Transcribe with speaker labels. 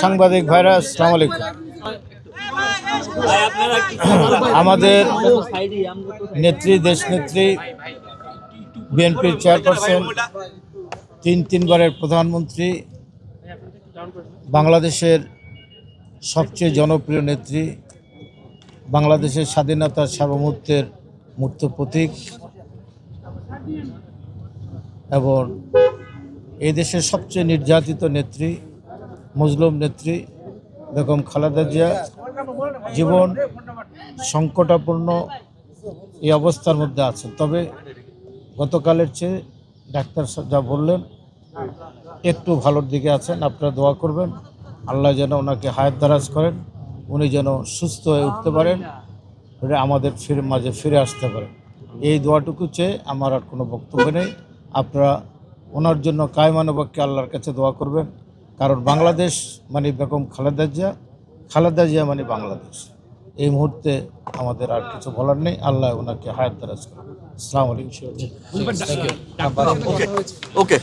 Speaker 1: সাংবাদিক ভাইরা, আসসালামু আলাইকুম। আমাদের নেত্রী দেশ নেত্রী বিএনপির চেয়ারপারসন, তিন তিনবারের প্রধানমন্ত্রী, বাংলাদেশের সবচেয়ে জনপ্রিয় নেত্রী, বাংলাদেশের স্বাধীনতার সার্বভৌমত্বের মূর্ত প্রতীক, এবং এই দেশের সবচেয়ে নির্যাতিত নেত্রী মুসলিম নেত্রী বেগম খালেদা জিয়া জীবন সংকটাপূর্ণ এই অবস্থার মধ্যে আছেন। তবে গতকালের চেয়ে ডাক্তার যা বললেন, একটু ভালোর দিকে আছেন। আপনারা দোয়া করবেন, আল্লাহ যেন ওনাকে হায়াত দারাজ করেন, উনি যেন সুস্থ হয়ে উঠতে পারেন আমাদের ফিরে, মাঝে ফিরে আসতে পারেন। এই দোয়াটুকু চেয়ে আমার আর কোনো বক্তব্য নেই। আপনারা ওনার জন্য কায়মানবাক্যে আল্লাহর কাছে দোয়া করবেন। কারণ বাংলাদেশ মানে বেগম খালেদা জিয়া খালেদা জিয়া মানে বাংলাদেশ। এই মুহূর্তে আমাদের আর কিছু বলার নেই। আল্লাহ ওনাকে হায়াত দারাজ করেন আসসালামু আলাইকুম।
Speaker 2: ওকে